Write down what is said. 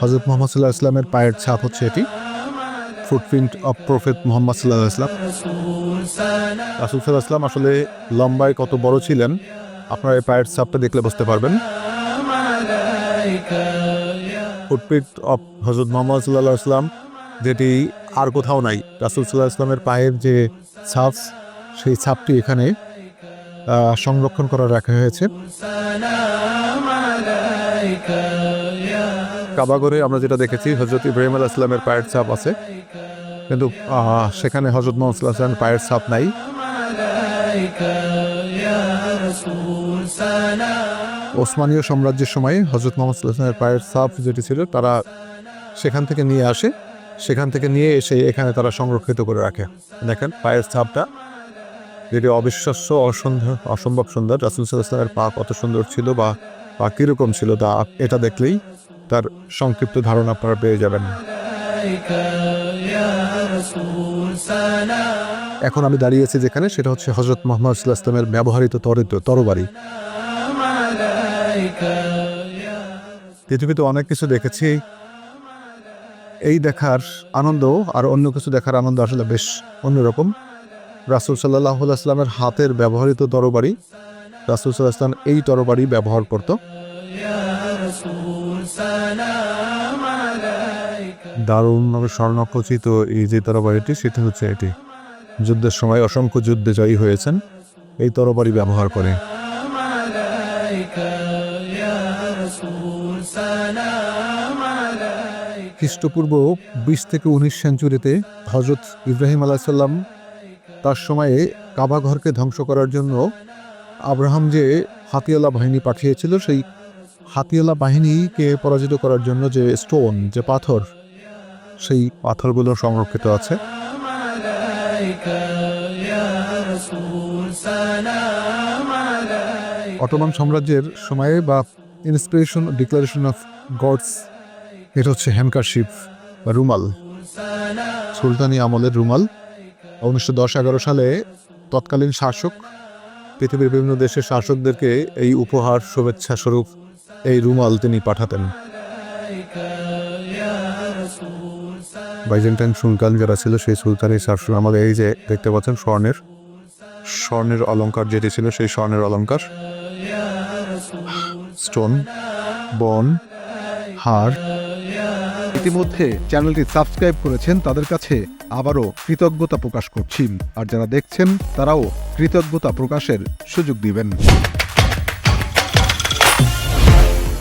হজরত মোহাম্মদ সাল্লাহ ইসলামের পায়ের ছাপ হচ্ছে এটি। ফুটপ্রিন্ট অফ প্রফেট মোহাম্মদ সাল্লাহ ইসলাম রাসুল সাল্লাহ ইসলাম আসলে লম্বায় কত বড় ছিলেন, আপনার এই পায়ের ছাপটা দেখলে বুঝতে পারবেন। ফুটপ্রিন্ট অফ হজরত মোহাম্মদ সাল্লাহ ইসলাম যেটি আর কোথাও নাই। রাসুল সাল্লাহ ইসলামের পায়ের যে ছাপ, সেই ছাপটি এখানে সংরক্ষণ করা রাখা হয়েছে। কাবাগরে আমরা যেটা দেখেছি হজরত ইব্রাহিম আল ইসলামের পায়ের ছাপ আছে। কিন্তু সেখানে হজরত মোহাম্মদ পায়ের ছাপ নাই। ওসমানীয় সাম্রাজ্যের সময় হজরত মোহাম্মদ সাল্লাহ ইসলামের পায়ের ছাপ যেটি ছিল, তারা সেখান থেকে নিয়ে আসে। সেখান থেকে নিয়ে এসে এখানে তারা সংরক্ষিত করে রাখে। দেখেন, পায়ের ছাপটা যেটি অবিশ্বাস্য অসুন্দর অসম্ভব সুন্দর। রাসুল সাল্লাহ ইসলামের পা কত সুন্দর ছিল বা পা কীরকম ছিল তা এটা দেখলেই তার সংক্ষিপ্ত ধারণা আপনারা পেয়ে যাবেন। এখন আমি দাঁড়িয়েছি যেখানে, সেটা হচ্ছে হজরত মোহাম্মদ ইসলামের ব্যবহৃত তরিত, তরবারি। পৃথিবীতে অনেক কিছু দেখেছি। এই দেখার আনন্দ আর অন্য কিছু দেখার আনন্দ আসলে বেশ অন্যরকম। রাসুল সাল্লাহ আসলামের হাতের ব্যবহৃত তরবারি, রাসুল সাল্লাহ আসলাম এই তরবারি ব্যবহার করত। দারুণভাবে স্বর্ণখচিত এই যে তরবারিটি, সেটা হচ্ছে এটি। যুদ্ধের সময় অসংখ্য যুদ্ধে জয়ী হয়েছেন, এই তরবারি ব্যবহার করে। খ্রিস্টপূর্ব বিশ থেকে উনিশ সেঞ্চুরিতে হজরত ইব্রাহিম আলাহিসাল্লাম তার সময়ে কাবা ঘরকে ধ্বংস করার জন্য আব্রাহাম যে হাতিয়ালা বাহিনী পাঠিয়েছিল, সেই হাতিয়ালা বাহিনীকে পরাজিত করার জন্য যে স্টোন যে পাথর, সেই পাথরগুলো সংরক্ষিত আছে। অটোমান সাম্রাজ্যের সময়ে বা ইন্সপিরেশন ডিক্লারেশন অফ গডস এটা হচ্ছে হ্যান্ডকারশিপ বা রুমাল, সুলতানি আমলের রুমাল। উনিশশো দশ এগারো সালে তৎকালীন শাসক, পৃথিবীর বিভিন্ন দেশের শাসকদেরকে এই উপহার, শুভেচ্ছা স্বরূপ এই রুমাল তিনি পাঠাতেন। বাইজেন্টাইন সুলতান যারা ছিল, সেই সুলতানি শাসন আমাদের এই যে দেখতে পাচ্ছেন স্বর্ণের স্বর্ণের অলঙ্কার যেটি ছিল, সেই স্বর্ণের অলঙ্কার স্টোন, বন, হার ইতিমধ্যে চ্যানেলটি সাবস্ক্রাইব করেছেন, তাদের কাছে আবারও কৃতজ্ঞতা প্রকাশ করছি। আর যারা দেখছেন, তারাও কৃতজ্ঞতা প্রকাশের সুযোগ দিবেন।